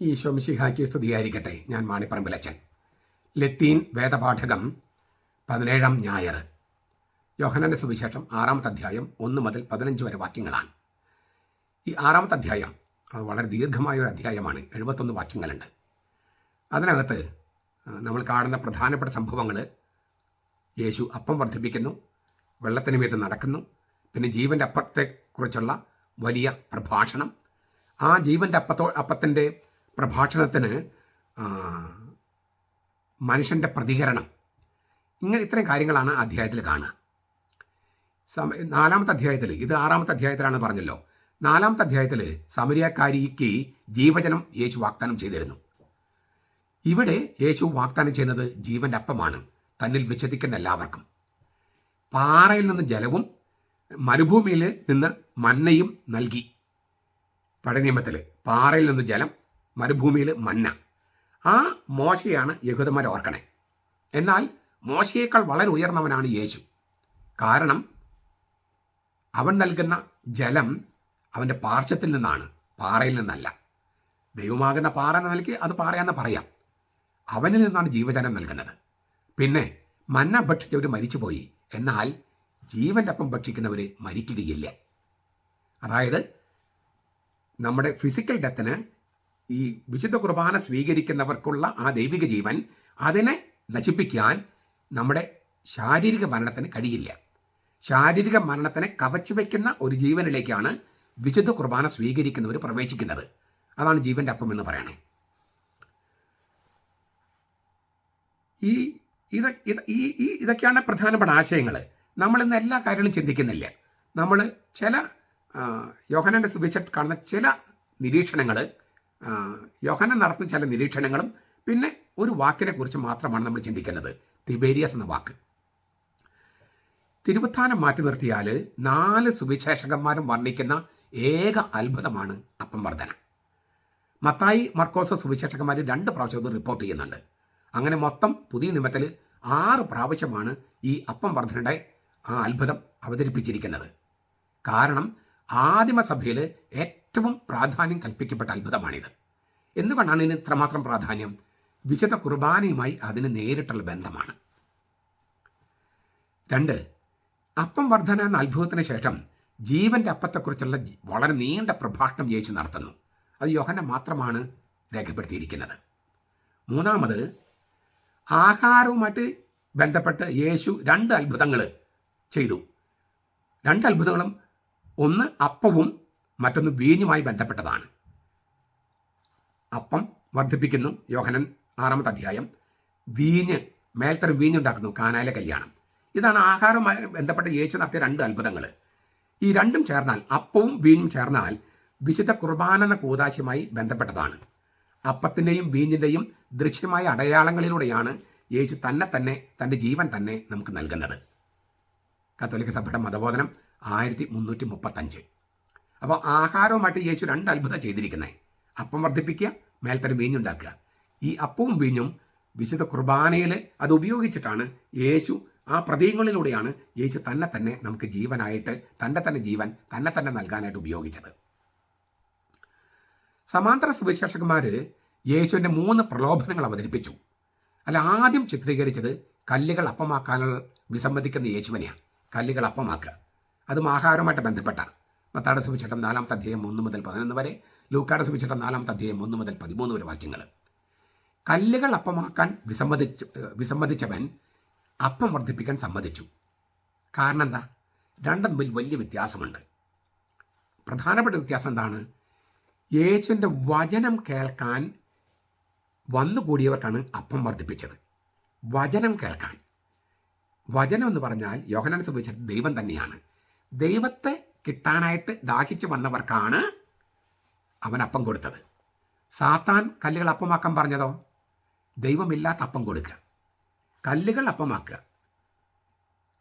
ഈശോ മിശിഹായ്ക്ക് സ്തുതിയായിരിക്കട്ടെ ഞാൻ മാണിപ്പറമ്പിലച്ചൻ. ലത്തീൻ വേദപാഠകം പതിനേഴാം ഞായർ. യോഹനന്റെ സുവിശേഷം ആറാമത്തെ അധ്യായം ഒന്ന് മുതൽ പതിനഞ്ച് വരെ വാക്യങ്ങളാണ്. ഈ ആറാമത്തെ അധ്യായം അത് വളരെ ദീർഘമായ ഒരു അധ്യായമാണ്. എഴുപത്തൊന്ന് വാക്യങ്ങളുണ്ട്. അതിനകത്ത് നമ്മൾ കാണുന്ന പ്രധാനപ്പെട്ട സംഭവങ്ങൾ യേശു അപ്പം വർദ്ധിപ്പിക്കുന്നു വെള്ളത്തിന് മീത് നടക്കുന്നു പിന്നെ ജീവന്റെ അപ്പത്തെക്കുറിച്ചുള്ള വലിയ പ്രഭാഷണം. ആ ജീവന്റെ അപ്പത്തോ അപ്പത്തിന്റെ പ്രഭാഷണത്തിന് മനുഷ്യന്റെ പ്രതികരണം. ഇങ്ങനെ ഇത്തരം കാര്യങ്ങളാണ് അധ്യായത്തിൽ കാണുക. സമ നാലാമത്തെ അധ്യായത്തിൽ ഇത് ആറാമത്തെ അധ്യായത്തിലാണ് പറഞ്ഞല്ലോ. നാലാമത്തെ അധ്യായത്തിൽ സമരിയക്കാരിക്ക് ജീവജനം യേശു വാഗ്ദാനം ചെയ്തിരുന്നു. ഇവിടെ യേശു വാഗ്ദാനം ചെയ്യുന്നത് ജീവന്റെ അപ്പമാണ്. തന്നിൽ വിച്ഛദിക്കുന്ന എല്ലാവർക്കും. പാറയിൽ നിന്ന് ജലവും മരുഭൂമിയിൽ നിന്ന് മന്നയും നൽകി. പഴയ നിയമത്തിൽ പാറയിൽ നിന്ന് ജലം മരുഭൂമിയിൽ മന്ന. ആ മോശയാണ് യഹൂദന്മാർ ഓർക്കണേ. എന്നാൽ മോശയേക്കാൾ വളരെ ഉയർന്നവനാണ് യേശു. കാരണം അവൻ നൽകുന്ന ജലം അവന്റെ പാർശ്വത്തിൽ നിന്നാണ് പാറയിൽ നിന്നല്ല. ദൈവമാകുന്ന പാറ എന്ന നിലയ്ക്ക് അത് പാറയാന്ന് പറയാം. അവനിൽ നിന്നാണ് ജീവജലം നൽകുന്നത്. പിന്നെ മന്ന ഭക്ഷിച്ചവർ മരിച്ചുപോയി. എന്നാൽ ജീവന്റെ അപ്പം ഭക്ഷിക്കുന്നവർ മരിക്കുകയില്ല. അതായത് നമ്മുടെ ഫിസിക്കൽ ഡെത്തിന് ഈ വിശുദ്ധ കുർബാന സ്വീകരിക്കുന്നവർക്കുള്ള ആ ദൈവിക ജീവൻ അതിനെ നശിപ്പിക്കാൻ നമ്മുടെ ശാരീരിക മരണത്തിന് കഴിയില്ല. ശാരീരിക മരണത്തിനെ കവച്ചു വയ്ക്കുന്ന ഒരു ജീവനിലേക്കാണ് വിശുദ്ധ കുർബാന സ്വീകരിക്കുന്നവർ പ്രവേശിക്കുന്നത്. അതാണ് ജീവന്റെ അപ്പം എന്ന് പറയുന്നത് ഈ ഇത് ഈ ഈ ഇതൊക്കെയാണ് പ്രധാനപ്പെട്ട ആശയങ്ങൾ. നമ്മൾ ഇന്ന് എല്ലാ കാര്യങ്ങളും ചിന്തിക്കുന്നില്ല. നമ്മൾ ചില യോഹനന്റെ സുവിശേഷത്തിൽ കാണുന്ന ചില നിരീക്ഷണങ്ങൾ യോഹനൻ നടത്തുന്ന ചില നിരീക്ഷണങ്ങളും പിന്നെ ഒരു വാക്കിനെ കുറിച്ച് മാത്രമാണ് നമ്മൾ ചിന്തിക്കുന്നത്. തിബേരിയസ് എന്ന വാക്ക്. തിരുവത്താനം മാറ്റി നിർത്തിയാൽ നാല് സുവിശേഷകന്മാരും വർണിക്കുന്ന ഏക അത്ഭുതമാണ് അപ്പം വർധന മത്തായി മർക്കോസ് സുവിശേഷകന്മാർ രണ്ട് പ്രാവശ്യം റിപ്പോർട്ട് ചെയ്യുന്നുണ്ട്. അങ്ങനെ മൊത്തം പുതിയ നിയമത്തിൽ ആറ് പ്രാവശ്യമാണ് ഈ അപ്പം വർധനയുടെ ആ അത്ഭുതം അവതരിപ്പിച്ചിരിക്കുന്നത്. കാരണം ആദിമസഭയിൽ ഏറ്റവും പ്രാധാന്യം കൽപ്പിക്കപ്പെട്ട അത്ഭുതമാണിത്. എന്തുകൊണ്ടാണ് ഇതിന് ഇത്രമാത്രം പ്രാധാന്യം? വിശുദ്ധ കുർബാനയുമായി അതിന് നേരിട്ടുള്ള ബന്ധമാണ്. രണ്ട് അപ്പം വർധന എന്ന അത്ഭുതത്തിന് ശേഷം ജീവന്റെ അപ്പത്തെക്കുറിച്ചുള്ള വളരെ നീണ്ട പ്രഭാഷണം യേശു നടത്തുന്നു. അത് യോഹന മാത്രമാണ് രേഖപ്പെടുത്തിയിരിക്കുന്നത്. മൂന്നാമത് ആഹാരവുമായിട്ട് ബന്ധപ്പെട്ട് യേശു രണ്ട് അത്ഭുതങ്ങൾ ചെയ്തു. രണ്ട് അത്ഭുതങ്ങളും ഒന്ന് അപ്പവും മറ്റൊന്ന് വീഞ്ഞുമായി ബന്ധപ്പെട്ടതാണ്. അപ്പം വർദ്ധിപ്പിക്കുന്നു യോഹനൻ ആറാമത്തെ അധ്യായം. വീഞ്ഞ് മേൽത്തരം വീഞ്ഞുണ്ടാക്കുന്നു കാനായിലെ കല്യാണം. ഇതാണ് ആഹാരവുമായി ബന്ധപ്പെട്ട് യേശു നടത്തിയ രണ്ട് അത്ഭുതങ്ങൾ. ഈ രണ്ടും ചേർന്നാൽ അപ്പവും വീഞ്ഞും ചേർന്നാൽ വിശുദ്ധ കുർബാന എന്ന കൂതാശയുമായി ബന്ധപ്പെട്ടതാണ്. അപ്പത്തിന്റെയും വീഞ്ഞിന്റെയും ദൃശ്യമായ അടയാളങ്ങളിലൂടെയാണ് യേശു തന്നെ തന്നെ തന്റെ ജീവൻ തന്നെ നമുക്ക് നൽകുന്നത്. കത്തോലിക്ക സഭയുടെ മതബോധനം ആയിരത്തി മുന്നൂറ്റി മുപ്പത്തഞ്ച്. അപ്പോൾ ആഹാരവുമായിട്ട് യേശു രണ്ട് അത്ഭുതം ചെയ്തിരിക്കുന്നത് അപ്പം വർദ്ധിപ്പിക്കുക മേൽത്തരം വീഞ്ഞുണ്ടാക്കുക. ഈ അപ്പവും വീഞ്ഞും വിശുദ്ധ കുർബാനയിൽ അത് ഉപയോഗിച്ചിട്ടാണ് യേശു ആ പ്രതീകങ്ങളിലൂടെയാണ് യേശു തന്നെ തന്നെ നമുക്ക് ജീവനായിട്ട് തന്റെ തന്നെ ജീവൻ തന്നെ തന്നെ നൽകാനായിട്ട് ഉപയോഗിച്ചത്. സമാന്തര സുവിശേഷകന്മാർ യേശുവിന്റെ മൂന്ന് പ്രലോഭനങ്ങൾ അവതരിപ്പിച്ചു. അല്ല ആദ്യം ചിത്രീകരിച്ചത് കല്ലുകൾ അപ്പമാക്കാനുള്ള വിസമ്മതിക്കുന്ന യേശുവിനെയാണ്. കല്ലുകൾ അപ്പമാക്കുക. അതും ആഹാരവുമായിട്ട് ബന്ധപ്പെട്ട മത്താടെ സുവിശേഷം നാലാമത്തെ അധ്യായം ഒന്ന് മുതൽ പതിനൊന്ന് വരെ ലൂക്കാടെ സുവിശേഷം നാലാമത്തെ അധ്യായം ഒന്ന് മുതൽ പതിമൂന്ന് വരെ വാക്യങ്ങൾ. കല്ലുകൾ അപ്പമാക്കാൻ വിസമ്മതിച്ച് വിസമ്മതിച്ചവൻ അപ്പം വർദ്ധിപ്പിക്കാൻ സമ്മതിച്ചു. കാരണം എന്താ? രണ്ടും തമ്മിൽ വലിയ വ്യത്യാസമുണ്ട്. പ്രധാനപ്പെട്ട വ്യത്യാസം എന്താണ്? യേശുവിന്റെ വചനം കേൾക്കാൻ വന്നുകൂടിയവർക്കാണ് അപ്പം വർദ്ധിപ്പിച്ചത്. വചനം കേൾക്കാൻ. വചനം എന്ന് പറഞ്ഞാൽ യോഹനാൻ സംബന്ധിച്ചിട്ട് ദൈവം തന്നെയാണ്. ദൈവത്തെ കിട്ടാനായിട്ട് ദാഹിച്ചു വന്നവർക്കാണ് അവൻ അപ്പം കൊടുത്തത്. സാത്താൻ കല്ലുകൾ അപ്പമാക്കാൻ പറഞ്ഞതോ? ദൈവമില്ലാത്ത അപ്പം കൊടുക്കുക. കല്ലുകൾ അപ്പമാക്കുക.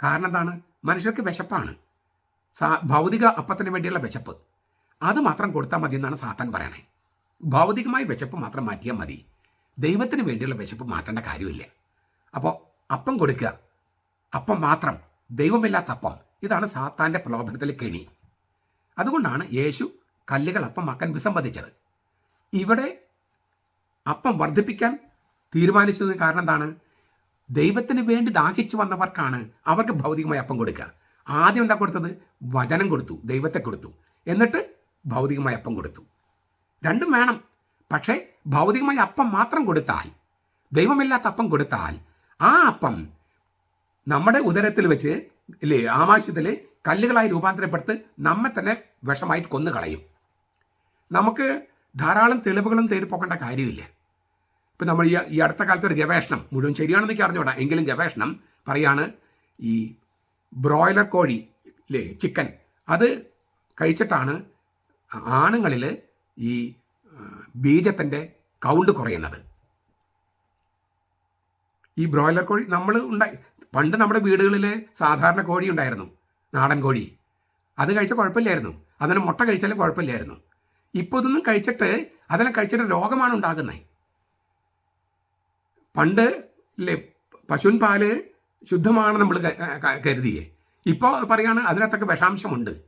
കാരണം എന്താണ്? മനുഷ്യർക്ക് വിശപ്പാണ്. സാ ഭൗതിക അപ്പത്തിന് വേണ്ടിയുള്ള വിശപ്പ്. അത് മാത്രം കൊടുത്താൽ മതി എന്നാണ് സാത്താൻ പറയണേ. ഭൗതികമായ വിശപ്പ് മാത്രം മാറ്റിയാൽ മതി. ദൈവത്തിന് വേണ്ടിയുള്ള വിശപ്പ് മാറ്റേണ്ട കാര്യമില്ല. അപ്പോൾ അപ്പം കൊടുക്കുക. അപ്പം മാത്രം. ദൈവമില്ലാത്ത അപ്പം. ഇതാണ് സാത്താന്റെ പ്രലോഭനത്തിലെ കെണി. അതുകൊണ്ടാണ് യേശു കല്ലുകൾ അപ്പം അപ്പമാക്കാൻ വിസമ്മതിച്ചത്. ഇവിടെ അപ്പം വർദ്ധിപ്പിക്കാൻ തീരുമാനിച്ചതിന് കാരണം എന്താണ്? ദൈവത്തിന് വേണ്ടി ദാഹിച്ചു വന്നവർക്കാണ് അവർക്ക് ഭൗതികമായി അപ്പം കൊടുക്കുക. ആദ്യം എന്താ കൊടുത്തത്? വചനം കൊടുത്തു ദൈവത്തെ കൊടുത്തു. എന്നിട്ട് ഭൗതികമായ അപ്പം കൊടുത്തു. രണ്ടും വേണം. പക്ഷേ ഭൗതികമായ അപ്പം മാത്രം കൊടുത്താൽ ദൈവമില്ലാത്ത അപ്പം കൊടുത്താൽ ആ അപ്പം നമ്മുടെ ഉദരത്തിൽ വെച്ച് ഇല്ലേ ആമാശയത്തിൽ കല്ലുകളായി രൂപാന്തരപ്പെടുത്ത് നമ്മെ തന്നെ വിഷമായിട്ട് കൊന്നു കളയും നമുക്ക് ധാരാളം തെളിവുകളും തേടി പോകേണ്ട കാര്യമില്ല. ഇപ്പം നമ്മൾ ഈ ഈ അടുത്ത കാലത്ത് ഒരു ഗവേഷണം മുഴുവൻ ശരിയാണെന്ന് എനിക്ക് അറിഞ്ഞുകൂടാ. എങ്കിലും ഗവേഷണം പറയാണ് ഈ ബ്രോയിലർ കോഴി ഇല്ലേ ചിക്കൻ അത് കഴിച്ചിട്ടാണ് ആണുങ്ങളിൽ ഈ ബീജത്തിന്റെ കൗണ്ട് കുറയുന്നത്. ഈ ബ്രോയിലർ കോഴി നമ്മൾ ഉണ്ടായി പണ്ട് നമ്മുടെ വീടുകളിൽ സാധാരണ കോഴി ഉണ്ടായിരുന്നു. നാടൻ കോഴി. അത് കഴിച്ച കുഴപ്പമില്ലായിരുന്നു. അതിന് മുട്ട കഴിച്ചാലും കുഴപ്പമില്ലായിരുന്നു. ഇപ്പോൾ ഇതൊന്നും കഴിച്ചിട്ട് അതെല്ലാം കഴിച്ചിട്ട് രോഗമാണ് ഉണ്ടാകുന്നത്. പണ്ട് ഇല്ലേ പശുൻ പാൽ ശുദ്ധമാണ് നമ്മൾ കരുതിയേ. ഇപ്പോൾ പറയുകയാണ് അതിനകത്തൊക്കെ വിഷാംശമുണ്ട്.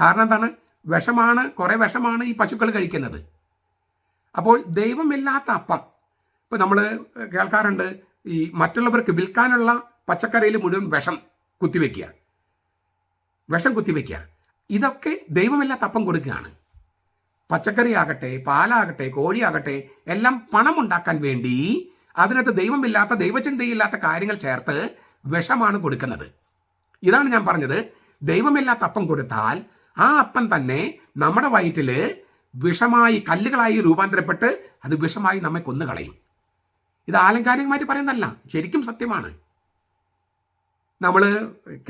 കാരണം എന്താണ്? വിഷമാണ് കുറേ വിഷമാണ് ഈ പശുക്കൾ കഴിക്കുന്നത്. അപ്പോൾ ദൈവമില്ലാത്ത അപ്പം. ഇപ്പോൾ നമ്മൾ കേൾക്കാറുണ്ട് ഈ മറ്റുള്ളവർക്ക് വിൽക്കാനുള്ള പച്ചക്കറിയിൽ മുഴുവൻ വിഷം കുത്തിവെക്കുക. വിഷം കുത്തിവെക്കുക ഇതൊക്കെ ദൈവമില്ലാത്ത അപ്പം കൊടുക്കുകയാണ്. പച്ചക്കറി ആകട്ടെ പാലാകട്ടെ കോഴിയാകട്ടെ എല്ലാം പണം ഉണ്ടാക്കാൻ വേണ്ടി അതിനകത്ത് ദൈവമില്ലാത്ത ദൈവചിന്തയില്ലാത്ത കാര്യങ്ങൾ ചേർത്ത് വിഷമാണ് കൊടുക്കുന്നത്. ഇതാണ് ഞാൻ പറഞ്ഞത്. ദൈവമില്ലാത്ത അപ്പം കൊടുത്താൽ ആ അപ്പം തന്നെ നമ്മുടെ വയറ്റിൽ വിഷമായി കല്ലുകളായി രൂപാന്തരപ്പെട്ട് അത് വിഷമായി നമ്മെ കൊന്നുകളയും. ഇത് ആലങ്കാരികമായിട്ട് പറയുന്നതല്ല ശരിക്കും സത്യമാണ്. നമ്മൾ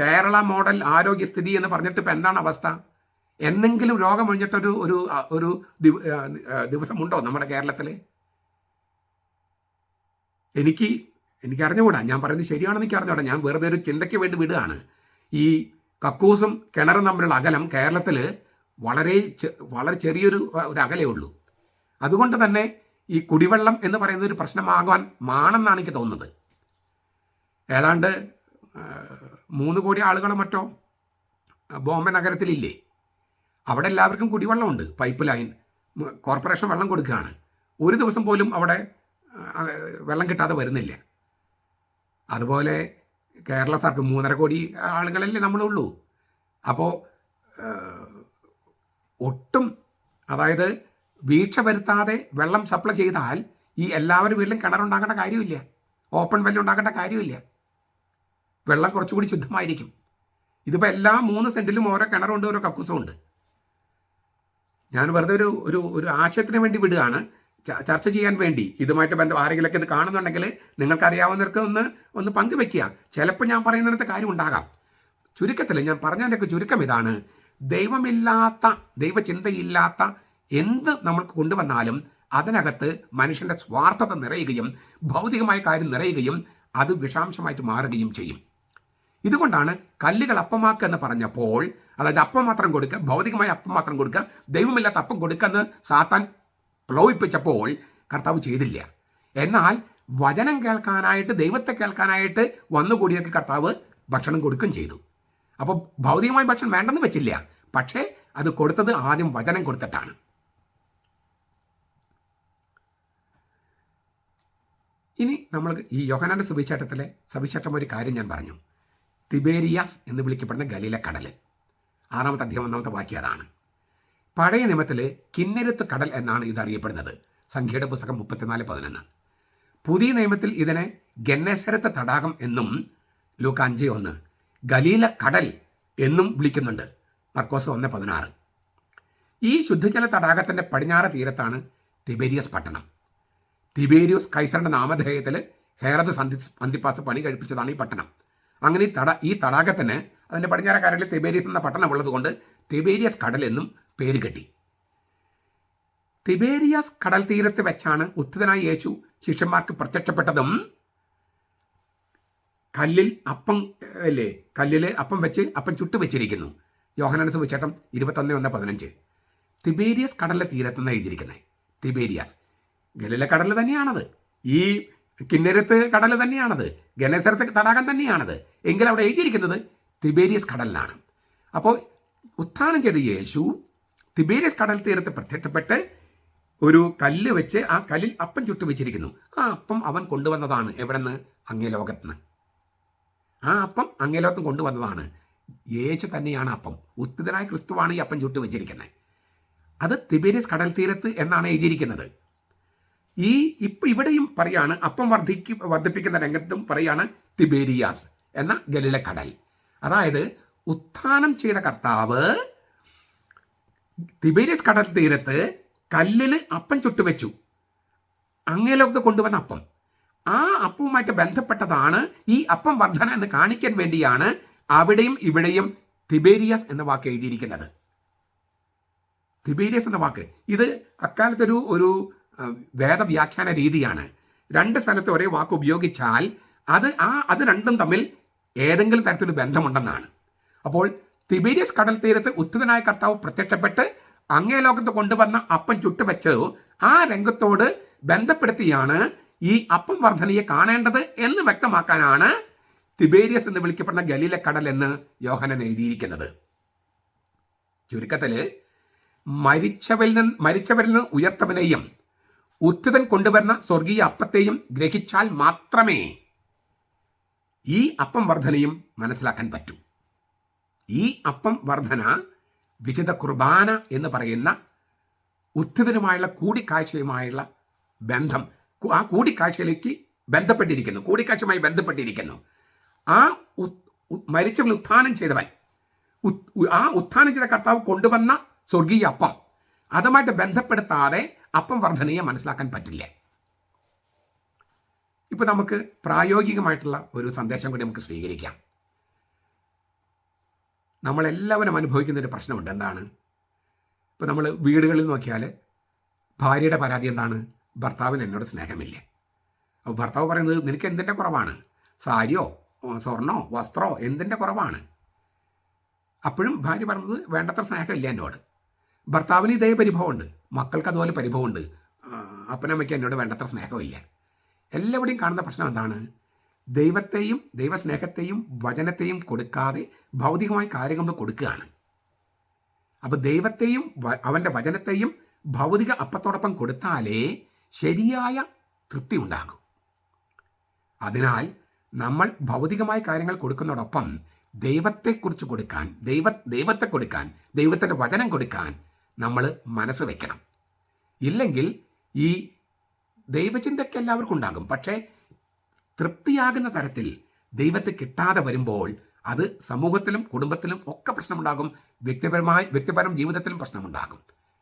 കേരള മോഡൽ ആരോഗ്യസ്ഥിതി എന്ന് പറഞ്ഞിട്ട് ഇപ്പം എന്താണ് അവസ്ഥ? എന്തെങ്കിലും രോഗം ഒഴിഞ്ഞിട്ടൊരു ഒരു ഒരു ദിവസമുണ്ടോ നമ്മുടെ കേരളത്തിൽ എനിക്ക് എനിക്ക് അറിഞ്ഞുകൂടാ ഞാൻ പറയുന്നത് ശരിയാണെന്ന് എനിക്ക് അറിഞ്ഞുകൂടാ. ഞാൻ വെറുതെ ഒരു ചിന്തയ്ക്ക് വേണ്ടി വിടുകയാണ്. ഈ കക്കൂസും കിണറും തമ്മിലുള്ള അകലം കേരളത്തിൽ വളരെ വളരെ ചെറിയൊരു ഒരു അകലേ ഉള്ളൂ. അതുകൊണ്ട് തന്നെ ഈ കുടിവെള്ളം എന്ന് പറയുന്ന ഒരു പ്രശ്നമാകാൻ മാണെന്നാണ് എനിക്ക് തോന്നുന്നത്. ഏതാണ്ട് മൂന്ന് കോടി ആളുകളോ മറ്റോ? ബോംബെ നഗരത്തിലില്ലേ? അവിടെ എല്ലാവർക്കും കുടിവെള്ളമുണ്ട്. പൈപ്പ് ലൈൻ കോർപ്പറേഷൻ വെള്ളം കൊടുക്കുകയാണ്. ഒരു ദിവസം പോലും അവിടെ വെള്ളം കിട്ടാതെ വരുന്നില്ല. അതുപോലെ കേരള സർക്കാർ മൂന്നര കോടി ആളുകളല്ലേ നമ്മളുള്ളൂ. അപ്പോൾ ഒട്ടും അതായത് വീഴ്ച വരുത്താതെ വെള്ളം സപ്ലൈ ചെയ്താൽ ഈ എല്ലാവരും വീട്ടിലും കിണറുണ്ടാക്കേണ്ട കാര്യമില്ല. ഓപ്പൺ വെല്ലുണ്ടാക്കേണ്ട കാര്യമില്ല. വെള്ളം കുറച്ചുകൂടി ശുദ്ധമായിരിക്കും. ഇതിപ്പോൾ എല്ലാ മൂന്ന് സെന്റിലും ഓരോ കിണറുണ്ട് ഓരോ കക്കൂസും ഉണ്ട്. ഞാൻ വെറുതെ ഒരു ഒരു ഒരു ആശയത്തിന് വേണ്ടി വിടുകയാണ്. ചർച്ച ചെയ്യാൻ വേണ്ടി. ഇതുമായിട്ട് ബന്ധം ആരെങ്കിലൊക്കെ ഇത് കാണുന്നുണ്ടെങ്കിൽ നിങ്ങൾക്കറിയാവുന്നവർക്ക് ഒന്ന് ഒന്ന് പങ്കുവെക്കുക. ചിലപ്പോൾ ഞാൻ പറയുന്നിടത്ത് കാര്യം ഉണ്ടാകാം. ചുരുക്കത്തിൽ ഞാൻ പറഞ്ഞതിന്റെയൊക്കെ ചുരുക്കം ഇതാണ്. ദൈവമില്ലാത്ത ദൈവചിന്തയില്ലാത്ത എന്ത് നമ്മൾക്ക് കൊണ്ടുവന്നാലും അതിനകത്ത് മനുഷ്യന്റെ സ്വാർത്ഥത നിറയുകയും ഭൗതികമായ കാര്യം നിറയുകയും അത് വിഷാംശമായിട്ട് മാറുകയും ചെയ്യും. ഇതുകൊണ്ടാണ് കല്ലുകൾ അപ്പമാക്കുക എന്ന് പറഞ്ഞപ്പോൾ അതായത് അപ്പം മാത്രം കൊടുക്കുക ഭൗതികമായ അപ്പം മാത്രം കൊടുക്കുക ദൈവമില്ലാത്ത അപ്പം കൊടുക്കുക എന്ന് സാത്താൻ പ്രലോഭിപ്പിച്ചപ്പോൾ കർത്താവ് ചെയ്തില്ല. എന്നാൽ വചനം കേൾക്കാനായിട്ട് ദൈവത്തെ കേൾക്കാനായിട്ട് വന്നുകൂടിയൊക്കെ കർത്താവ് ഭക്ഷണം കൊടുക്കുകയും ചെയ്തു. അപ്പോൾ ഭൗതികമായ ഭക്ഷണം വേണ്ടെന്ന് വെച്ചില്ല പക്ഷേ അത് കൊടുത്തത് ആദ്യം വചനം കൊടുത്തിട്ടാണ്. ഇനി നമ്മൾ ഈ യോഹനാന്റെ സുവിശേഷത്തിലെ സവിശേഷം ഒരു കാര്യം ഞാൻ പറഞ്ഞു. തിബേരിയാസ് എന്ന് വിളിക്കപ്പെടുന്ന ഗലീല കടൽ. ആറാമത്തെ അധ്യായം ഒന്നാമത്തെ വാക്യം അതാണ്. പഴയ നിയമത്തിൽ കിന്നരത്ത് കടൽ എന്നാണ് ഇത് അറിയപ്പെടുന്നത് സംഖ്യയുടെ പുസ്തകം മുപ്പത്തിനാല് പതിനൊന്ന്. പുതിയ നിയമത്തിൽ ഇതിനെ ഗന്നേശ്വരത്ത് തടാകം എന്നും ലൂക്ക് അഞ്ച് ഒന്ന് ഗലീല കടൽ എന്നും വിളിക്കുന്നുണ്ട്. മർക്കോസ് ഒന്ന് പതിനാറ്. ഈ ശുദ്ധജല തടാകത്തിന്റെ പടിഞ്ഞാറ് തീരത്താണ് തിബേരിയസ് പട്ടണം. തിബേരിയസ് കൈസറിന്റെ നാമധേയത്തിൽ ഹേറത് സന്ധി സന്ധിപ്പാസ് പണി കഴിപ്പിച്ചതാണ് ഈ പട്ടണം. അങ്ങനെ ഈ തട ഈ തടാകത്തിന് അതിന്റെ പടിഞ്ഞാറക്കാരിൽ തിബേരിയസ് എന്ന പട്ടണം ഉള്ളതുകൊണ്ട് തിബേരിയസ് കടൽ എന്നും പേര് കെട്ടി. തിബേരിയസ് കടൽ തീരത്ത് വെച്ചാണ് ഉത്തിതനായ യേശു ശിഷ്യന്മാർക്ക് പ്രത്യക്ഷപ്പെട്ടതും കല്ലിൽ അപ്പം അല്ലേ കല്ലിൽ അപ്പം വെച്ച് അപ്പം ചുട്ടു വെച്ചിരിക്കുന്നു. യോഹനാനസ് വിച്ചേട്ടം ഇരുപത്തൊന്ന് ഒന്ന് പതിനഞ്ച്. തിബേരിയസ് കടലിലെ തീരത്തുനിന്ന് എഴുതിയിരിക്കുന്നത്. തിബേരിയസ് ഗലിലെ കടൽ തന്നെയാണത്. ഈ കിന്നരത്ത് കടൽ തന്നെയാണത്. ഗനേശ്വരത്ത് തടാകം തന്നെയാണത്. എങ്കിൽ അവിടെ എഴുതിയിരിക്കുന്നത് തിബേരിയസ് കടലിലാണ്. അപ്പോൾ ഉത്ഥാനം ചെയ്ത യേശു തിബേരിയസ് കടൽ തീരത്ത് പ്രത്യക്ഷപ്പെട്ട് ഒരു കല്ല് വെച്ച് ആ കല്ലിൽ അപ്പം ചുട്ടു വെച്ചിരിക്കുന്നു. ആ അപ്പം അവൻ കൊണ്ടുവന്നതാണ്. എവിടെ നിന്ന് അങ്ങേ ലോകത്തുനിന്ന് ആ അപ്പം അങ്ങേ ലോകത്ത് കൊണ്ടുവന്നതാണ്. യേശു തന്നെയാണ് അപ്പം. ഉത്തിതനായ ക്രിസ്തുവാണ് ഈ അപ്പം ചുട്ടു വെച്ചിരിക്കുന്നത്. അത് തിബേരിയസ് കടൽ തീരത്ത് എന്നാണ് എഴുതിയിരിക്കുന്നത്. ഈ ഇപ്പം ഇവിടെയും പറയാണ് അപ്പം വർദ്ധിക്കും വർദ്ധിപ്പിക്കുന്ന രംഗത്തും പറയാണ് തിബേരിയാസ് എന്ന ഗലില കടൽ അതായത് ഉത്ഥാനം ചെയ്ത കർത്താവ് തിബേരിയസ് കടൽ തീരത്ത് കല്ലിൽ അപ്പം ചുട്ടുവെച്ചു അങ്ങേലോകത്ത് കൊണ്ടുവന്ന അപ്പം. ആ അപ്പവുമായിട്ട് ബന്ധപ്പെട്ടതാണ് ഈ അപ്പം വർധന എന്ന് കാണിക്കാൻ വേണ്ടിയാണ് അവിടെയും ഇവിടെയും തിബേരിയസ് എന്ന വാക്ക് എഴുതിയിരിക്കുന്നത്. തിബേരിയസ് എന്ന വാക്ക്. ഇത് അക്കാലത്തൊരു ഒരു വേദവ്യാഖ്യാന രീതിയാണ്. രണ്ട് സ്ഥലത്ത് ഒരേ വാക്ക് ഉപയോഗിച്ചാൽ അത് ആ അത് രണ്ടും തമ്മിൽ ഏതെങ്കിലും തരത്തിലൊരു ബന്ധമുണ്ടെന്നാണ്. അപ്പോൾ തിബേരിയസ് കടൽ തീരത്ത് ഉത്തരനായ കർത്താവ് പ്രത്യക്ഷപ്പെട്ട് അങ്ങേ ലോകത്ത് കൊണ്ടുവന്ന അപ്പം ചുട്ടുവെച്ച് ആ രംഗത്തോട് ബന്ധപ്പെടുത്തിയാണ് ഈ അപ്പം വർധനയെ കാണേണ്ടത് എന്ന് വ്യക്തമാക്കാനാണ് തിബേരിയസ് എന്ന് വിളിക്കപ്പെടുന്ന ഗലീല കടൽ എന്ന് യോഹനൻ എഴുതിയിരിക്കുന്നത്. ചുരുക്കത്തിൽ മരിച്ചവരിൽ നിന്ന് മരിച്ചവരിൽ നിന്ന് ഉയർത്തവനെയും ഉത്തിതൻ കൊണ്ടുവരുന്ന സ്വർഗീയ അപ്പത്തെയും ഗ്രഹിച്ചാൽ മാത്രമേ ഈ അപ്പം വർധനയും മനസ്സിലാക്കാൻ പറ്റൂ. ഈ അപ്പം വർധന വിശുദ്ധ കുർബാന എന്ന് പറയുന്ന ഉത്തിതനുമായുള്ള കൂടിക്കാഴ്ചയുമായുള്ള ബന്ധം ആ കൂടിക്കാഴ്ചയിലേക്ക് ബന്ധപ്പെട്ടിരിക്കുന്നു കൂടിക്കാഴ്ചയുമായി ബന്ധപ്പെട്ടിരിക്കുന്നു. ആ മരിച്ചവൻ ഉത്ഥാനം ചെയ്തവൻ ആ ഉത്ഥാനം ചെയ്ത കർത്താവ് കൊണ്ടുവന്ന സ്വർഗീയ അപ്പം അതുമായിട്ട് ബന്ധപ്പെടുത്താതെ അപ്പം വർധനയെ മനസ്സിലാക്കാൻ പറ്റില്ല. ഇപ്പോൾ നമുക്ക് പ്രായോഗികമായിട്ടുള്ള ഒരു സന്ദേശം കൂടി നമുക്ക് സ്വീകരിക്കാം. നമ്മളെല്ലാവരും അനുഭവിക്കുന്ന ഒരു പ്രശ്നമുണ്ട്. എന്താണ്? ഇപ്പോൾ നമ്മൾ വീടുകളിൽ നോക്കിയാൽ ഭാര്യയുടെ പരാതി എന്താണ്? ഭർത്താവിന് എന്നോട് സ്നേഹമില്ല. അപ്പോൾ ഭർത്താവ് പറയുന്നത് നിനക്ക് എന്തിന്റെ കുറവാണ്? സാരിയോ സ്വർണോ വസ്ത്രമോ എന്തിന്റെ കുറവാണ്? അപ്പോഴും ഭാര്യ പറഞ്ഞത് വേണ്ടത്ര സ്നേഹമില്ല എന്നോട്. ഭർത്താവിന് ഇതേ പരിഭവമുണ്ട്. മക്കൾക്ക് അതുപോലെ പരിഭവമുണ്ട്. അപ്പനമ്മയ്ക്ക് എന്നോട് വേണ്ടത്ര സ്നേഹമില്ല. എല്ലാവരുടെയും കാണുന്ന പ്രശ്നം എന്താണ്? ദൈവത്തെയും ദൈവസ്നേഹത്തെയും വചനത്തെയും കൊടുക്കാതെ ഭൗതികമായ കാര്യങ്ങൾ കൊടുക്കുകയാണ്. അപ്പോൾ ദൈവത്തെയും അവന്റെ വചനത്തെയും ഭൗതിക അപ്പത്തോടൊപ്പം കൊടുത്താലേ ശരിയായ തൃപ്തി ഉണ്ടാകും. അതിനാൽ നമ്മൾ ഭൗതികമായ കാര്യങ്ങൾ കൊടുക്കുന്നതോടൊപ്പം ദൈവത്തെക്കുറിച്ച് കൊടുക്കാൻ ദൈവ ദൈവത്തെ കൊടുക്കാൻ ദൈവത്തിന്റെ വചനം കൊടുക്കാൻ നമ്മൾ മനസ്സ് വെക്കണം. ഇല്ലെങ്കിൽ ഈ ദൈവചിന്തയ്ക്ക് എല്ലാവർക്കും ഉണ്ടാകും. പക്ഷേ തൃപ്തിയാകുന്ന തരത്തിൽ ദൈവത്തെ കിട്ടാതെ വരുമ്പോൾ അത് സമൂഹത്തിലും കുടുംബത്തിലും ഒക്കെ പ്രശ്നമുണ്ടാകും. വ്യക്തിപരമായി വ്യക്തിപരം ജീവിതത്തിലും പ്രശ്നമുണ്ടാകും.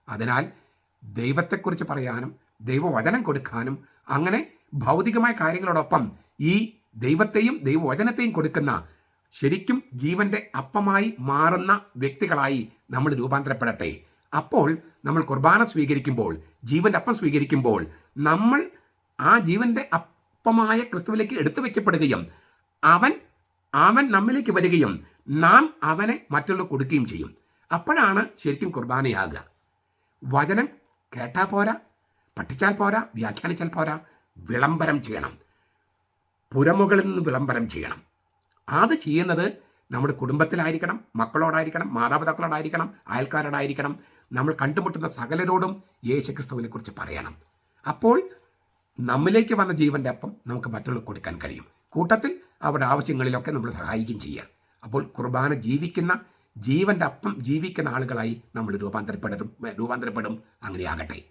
അതിനാൽ ദൈവത്തെക്കുറിച്ച് പറയാനും ദൈവവചനം കൊടുക്കാനും അങ്ങനെ ഭൗതികമായ കാര്യങ്ങളോടൊപ്പം ഈ ദൈവത്തെയും ദൈവവചനത്തെയും കൊടുക്കുന്ന ശരിക്കും ജീവന്റെ അപ്പമായി മാറുന്ന വ്യക്തികളായി നമ്മൾ രൂപാന്തരപ്പെടട്ടെ. അപ്പോൾ നമ്മൾ കുർബാന സ്വീകരിക്കുമ്പോൾ ജീവന്റെ അപ്പം സ്വീകരിക്കുമ്പോൾ നമ്മൾ ആ ജീവന്റെ അപ്പമായ ക്രിസ്തുവിലേക്ക് എടുത്തു വയ്ക്കപ്പെടുകയും അവൻ അവൻ നമ്മിലേക്ക് വരികയും നാം അവനെ മറ്റുള്ള കൊടുക്കുകയും ചെയ്യും. അപ്പോഴാണ് ശരിക്കും കുർബാനയാകുക. വചനം കേട്ടാൽ പോരാ പഠിച്ചാൽ പോരാ വ്യാഖ്യാനിച്ചാൽ പോരാ വിളംബരം ചെയ്യണം. പുരമുകളിൽ നിന്ന് വിളംബരം ചെയ്യണം. അത് ചെയ്യുന്നത് നമ്മുടെ കുടുംബത്തിലായിരിക്കണം മക്കളോടായിരിക്കണം മാതാപിതാക്കളോടായിരിക്കണം അയൽക്കാരോടായിരിക്കണം നമ്മൾ കണ്ടുമുട്ടുന്ന സകലരോടും യേശുക്രിസ്തുവിനെ കുറിച്ച് പറയണം. അപ്പോൾ നമ്മിലേക്ക് വന്ന ജീവന്റെ അപ്പം നമുക്ക് മറ്റുള്ള കൊടുക്കാൻ കഴിയും. കൂട്ടത്തിൽ അവരുടെ ആവശ്യങ്ങളിലൊക്കെ നമ്മൾ സഹായിക്കുകയും ചെയ്യാം. അപ്പോൾ കുർബാന ജീവിക്കുന്ന ജീവന്റെ അപ്പം ജീവിക്കുന്ന ആളുകളായി നമ്മൾ രൂപാന്തരപ്പെടും രൂപാന്തരപ്പെടും. അങ്ങനെയാകട്ടെ.